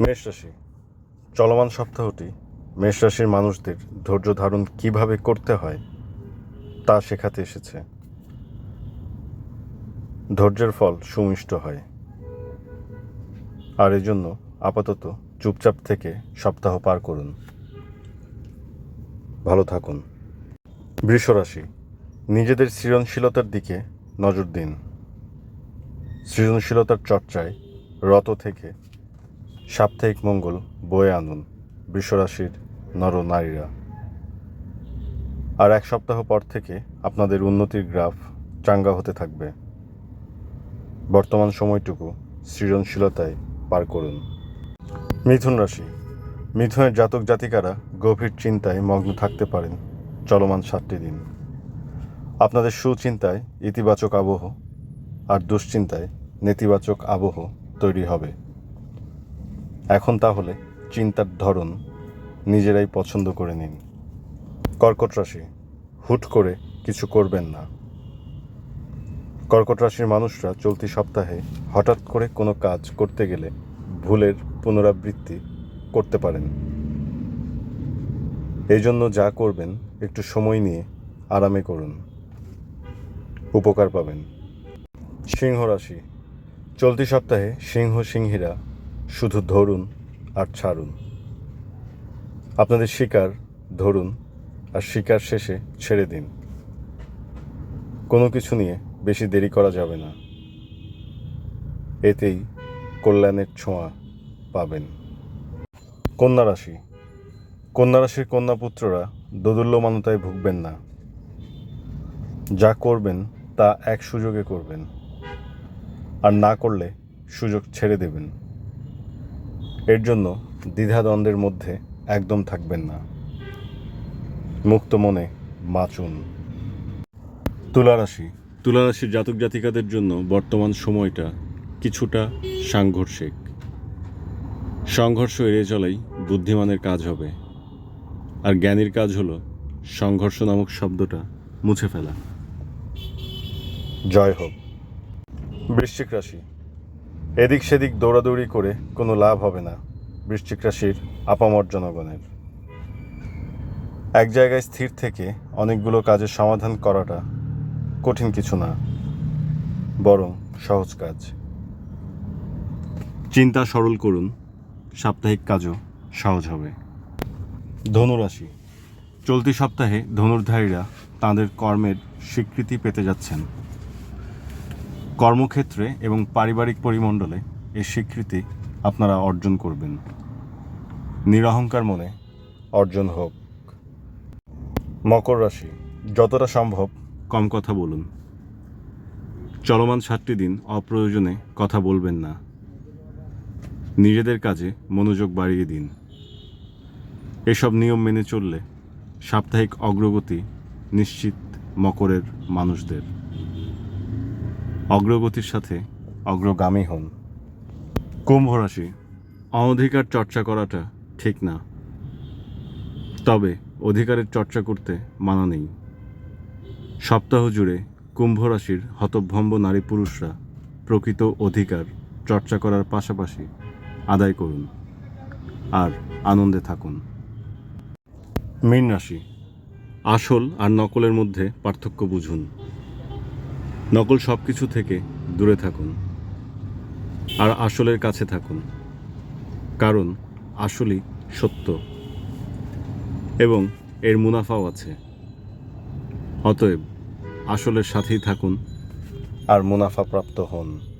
মেষ রাশি। চলমান সপ্তাহটি মেষ রাশির মানুষদের ধৈর্য ধারণ কীভাবে করতে হয় তা শেখাতে এসেছে। ধৈর্যের ফল সুমিষ্ট হয়। আর এজন্য আপাতত চুপচাপ থেকে সপ্তাহ পার করুন। ভালো থাকুন। বৃষ রাশি, নিজেদের সৃজনশীলতার দিকে নজর দিন। সৃজনশীলতার চর্চায় রত থেকে সাপ্তাহিক মঙ্গল, বয়ে আনুন, বৃষরাশির নর নারীরা। আর এক সপ্তাহ পর থেকে আপনাদের উন্নতির গ্রাফ চাঙ্গা হতে থাকবে। বর্তমান সময়টুকু সৃজনশীলতায় পার করুন। মিথুন রাশি। মিথুনের জাতক জাতিকারা গভীর চিন্তায় মগ্ন থাকতে পারেন চলমান সাতটি দিন। আপনাদের সুচিন্তায় ইতিবাচক আবহ আর দুশ্চিন্তায় নেতিবাচক আবহ তৈরি হবে। এখন তাহলে চিন্তার ধরন নিজেরাই পছন্দ করে নিন। কর্কট রাশি, হুট করে কিছু করবেন না। কর্কট রাশির মানুষরা চলতি সপ্তাহে হঠাৎ করে কোনো কাজ করতে গেলে ভুলের পুনরাবৃত্তি করতে পারেন। এই জন্য যা করবেন একটু সময় নিয়ে আরামে করুন। উপকার পাবেন। সিংহ রাশি, চলতি সপ্তাহে সিংহ সিংহীরা শুধু ধরুন আর ছাড়ুন। আপনাদের শিকার ধরুন আর শিকার শেষে ছেড়ে দিন। কোনো কিছু নিয়ে বেশি দেরি করা যাবে না। এতেই কল্যাণের ছোঁয়া পাবেন। কন্যা রাশি। কন্যা রাশির কন্যাপুত্ররা দোদুল্যমানতায় ভুগবেন না। যা করবেন তা এক সুযোগে করবেন। আর না করলে সুযোগ ছেড়ে দেবেন। এর জন্য দ্বিধাদ্বন্দ্বের মধ্যে একদম থাকবেন না। মুক্ত মনে বাঁচুন। তুলারাশি। তুলারাশির জাতক জাতিকাদের জন্য বর্তমান সময়টা কিছুটা সাংঘর্ষিক। সংঘর্ষ এড়িয়ে চলাই বুদ্ধিমানের কাজ হবে। আর জ্ঞানীর কাজ হলো সংঘর্ষ নামক শব্দটা মুছে ফেলা। জয় হোক। বৃশ্চিক রাশি। এদিক সেদিক দৌড়াদৌড়ি করে কোনো লাভ হবে না বৃশ্চিক রাশির আপামর জনগণের। এক জায়গায় স্থির থেকে অনেকগুলো কাজের সমাধান করাটা কঠিন কিছু না, বরং সহজ কাজ। চিন্তা সরল করুন, সাপ্তাহিক কাজও সহজ হবে। ধনুরাশি চলতি সপ্তাহে ধনুর্ধারীরা তাদের কর্মের স্বীকৃতি পেতে যাচ্ছেন। কর্মক্ষেত্রে এবং পারিবারিক পরিমণ্ডলে এই স্বীকৃতি আপনারা অর্জন করবেন। নিরহংকার মনে অর্জন হোক। মকর রাশি, যতটা সম্ভব কম কথা বলুন। চলমান সাতটি দিন অপ্রয়োজনে কথা বলবেন না। নিজেদের কাজে মনোযোগ বাড়িয়ে দিন। এসব নিয়ম মেনে চললে সাপ্তাহিক অগ্রগতি নিশ্চিত মকরের মানুষদের। অগ্রগতির সাথে অগ্রগামী হন। কুম্ভ রাশি অনধিকার চর্চা করাটা ঠিক না। তবে অধিকারের চর্চা করতে মানা নেই। সপ্তাহ জুড়ে কুম্ভ রাশির হতভম্ব নারী পুরুষরা প্রকৃত অধিকার চর্চা করার পাশাপাশি আদায় করুন আর আনন্দে থাকুন। মীন রাশি আসল আর নকলের মধ্যে পার্থক্য বুঝুন। নকল সব কিছু থেকে দূরে থাকুন। আর আসলের কাছে থাকুন। কারণ আসলই সত্য। এবং এর মুনাফাও আছে। অতএব আসলের সাথেই থাকুন আর মুনাফা প্রাপ্ত হন।